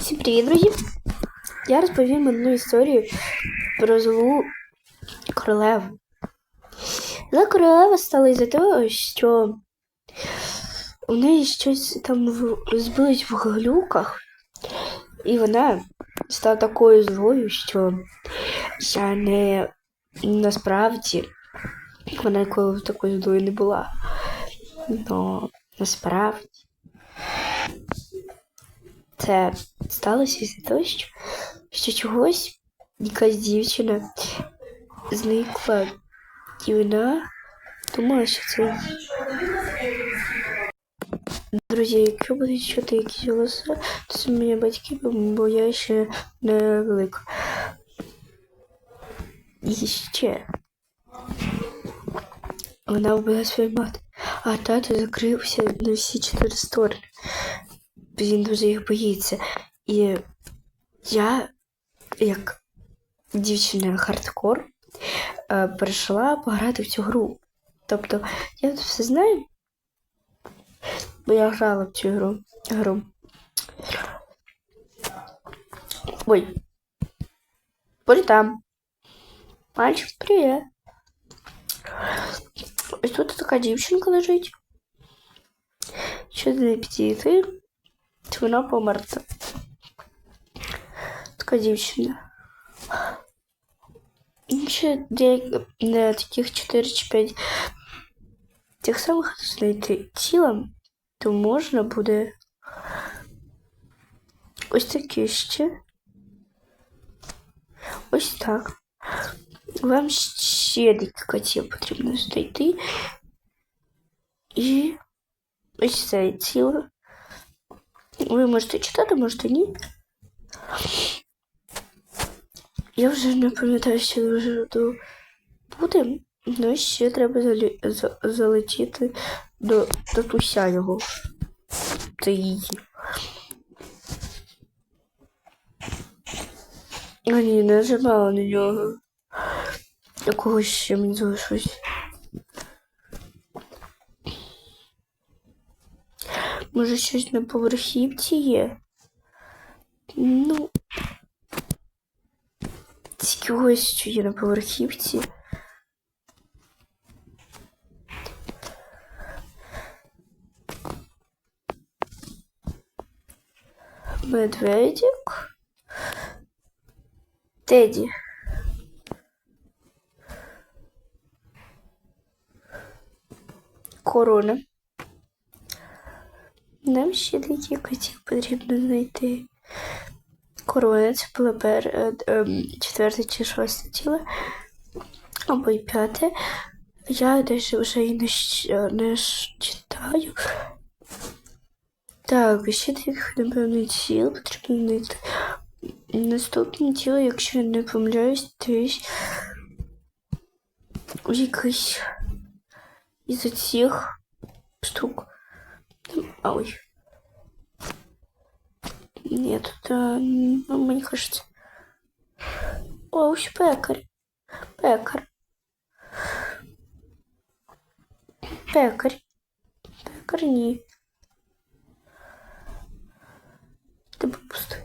Всім привіт, друзі! Я розповім одну історію про злу королеву. Зла королева стала із-за того, що у неї щось там в- збилось в глюках, і вона стала такою злою, що я не насправді вона ніколи такою злою не була. Но насправді це сталося із-за того, що, що чогось якась дівчина зникла, і вона думала, що це. Друзі, якщо будуть чути якісь голоси, то це мої батьки, бо я ще не велика. І ще. Вона вбила свою мати, а тато закрився на всі чотири сторони він дуже їх боїться. І я, як дівчина хардкор, е, перейшла пограти в цю гру. Тобто я тут все знаю, бо я грала в цю гру. гру. Ой. Ой, там. Мальчик, привіт. Ось тут така дівчинка лежить. Що до неї підійти? Чи вона померта? Така дівчина. І Ще деякі не таких 4 чи 5 тих самих знайти тіла, то можна буде ось такі ще. Ось так. Вам ще декілька тіл потрібно знайти. І ось це тіло. Ви можете читати, можете ні. Я вже не пам'ятаю, що дуже буде, але ще треба залі... за- залетіти до татуся його. Це її. А ні, не нажимала на нього. Якогось ще мені залишилось. Може, щось на поверхівці є? Ну. Тільки ось що є на поверхівці. Медведик. Теді. Корона. Нам ще деякі котів потрібно знайти. Було пер, е, ем, четверте чи шосте тіло, або й п'яте. Я десь вже і не, не ж читаю. Так, ще таких, напевно, тіл потрібно знайти. Наступне тіло, якщо я не помиляюсь, десь якийсь із цих штук. Ой. Нет, это, ну, мне кажется. О, ось пекар. Пекар. Пекар. Пекар ні. Тебе пустой.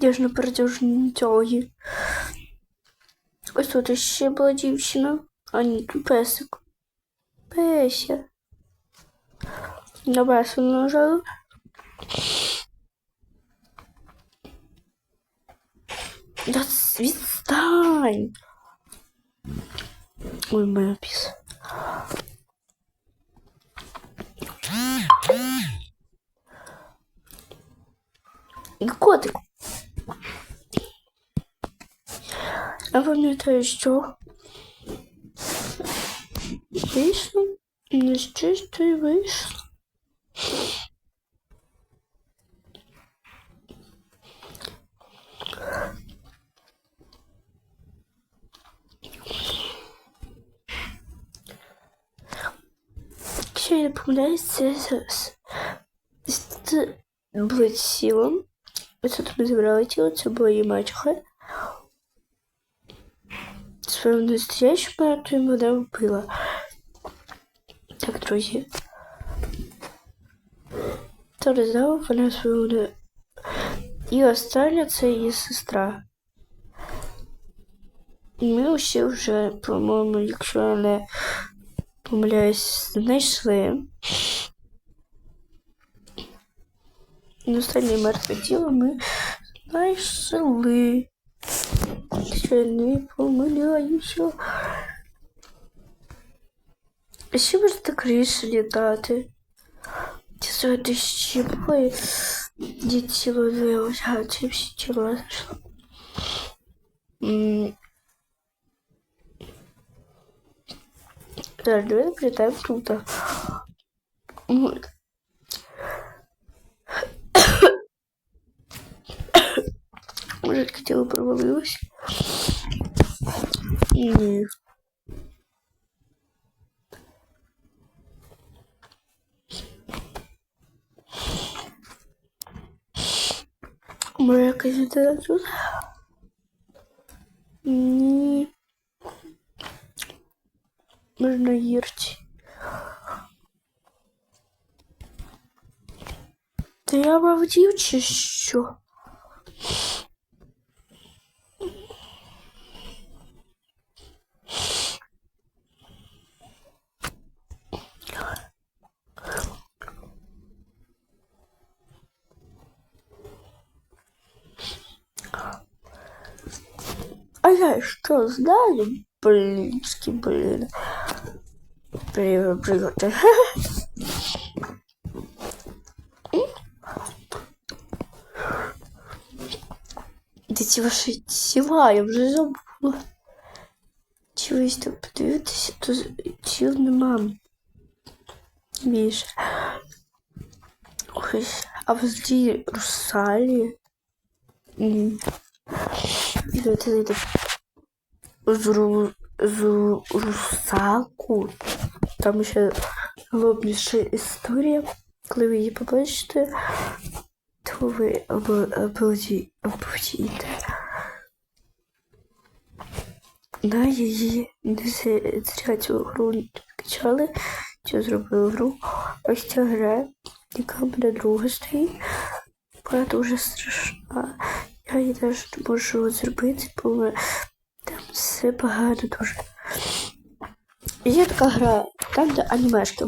Я ж не передержу тяги. Ось тут ще була дівчина. А ні, тут песик. Песя. На песу нажала. Да с- відстань. Ой, моя піс. Котик. Я пам'ятаю, що вийшло, не з чистої вийшло. Якщо я не помиляюсь, це з- з- це було тіло. Ось тут забрали тіло, це була її мачеха. Своєю настоящою матою вона вбила. Так, друзі. Торизав вона свою не. І остання це її сестра. І ми усі вже, по-моєму, якщо я не помиляюсь, знайшли. І останнє мертве тіло ми знайшли. Якщо я не помиляюся. А ще можна так ріше літати. Ті звати ще буває. Де тіло з'явилося, а це всі тіла знайшла. М. Так, давай прилетаем тут. Вот. Может, хотела провалилась. И... Моя кандидатура тут. Ні. Можна. Та я мавдів чи що? А я что, знаю? Блински, блин. Блин, блин. Де ці ваші тіла, я вже забула. Чи ви там подивитися, то тіл нема. Більше. Ось, а возле русалі. Ні. Давайте зайдемо з, з русалку. Там ще глобніша історія. Коли ви її побачите, то ви обалдієте. Да, її не зря цю гру скачали, цю зробили гру. Ось ця гра, яка буде друга стоїть. Вона дуже страшна. Я її навіть не можу зробити, бо все погано дуже. Є така гра, там де анімешки.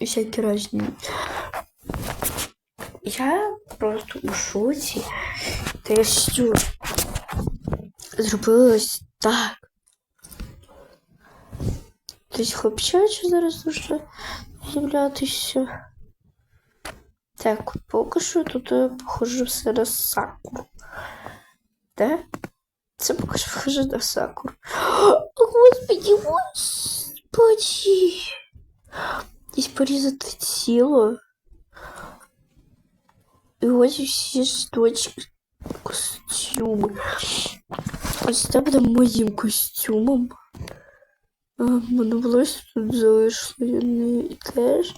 Всякі різні. Я просто у шоці. Я що зробила ось так. Тобто хлопчаче зараз дуже з'являтися. Так, поки що тут е, похоже все на сакуру. Да? Це поки що похоже на сакуру. О, Господи, господи. Десь порізати тіло. І ось всі ж точки костюми. Ось це буде моїм костюмом. А, волосся тут залишило не теж.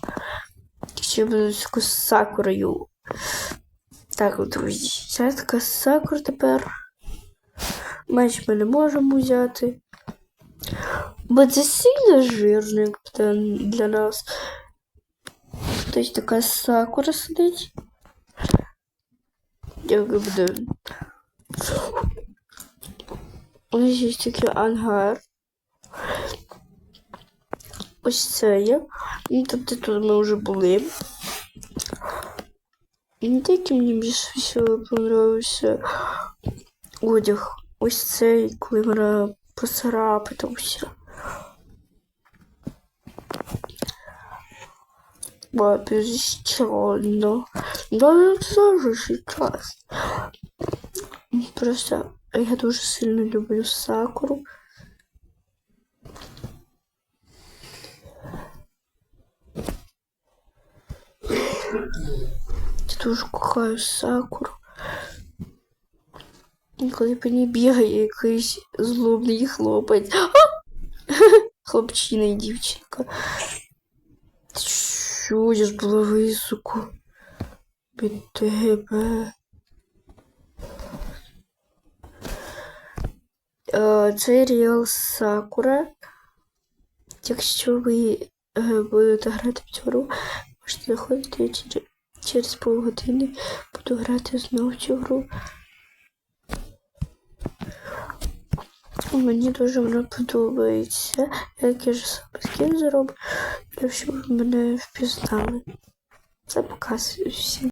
Ще буду з сакурою. Так, друзі, це така сакура тепер. Меч ми не можемо взяти. Бо це сильно жирно, як для, нас. Тобто така сакура сидить. Як буде. Ось є такий ангар. Ось це є. Ну, тобто тут ми вже були. І не тільки мені більше всього понравився одяг. Ось цей, коли вона поцарапатався. Безчонно. Да тоже сейчас. Просто я дуже сильно люблю сакуру. Я дуже кохаю сакуру. І коли по ній бігає якийсь злобний хлопець. Хлопчина і дівчинка. Що я ж була високо від тебе. Е, Це Ріал Сакура. Якщо ви е, будете грати в цю гру, можете заходити через півгодини буду грати знову в цю гру. Мені дуже воно подобається. Як я ж собі скін зроблю, щоб мене впізнали. Це показ всім.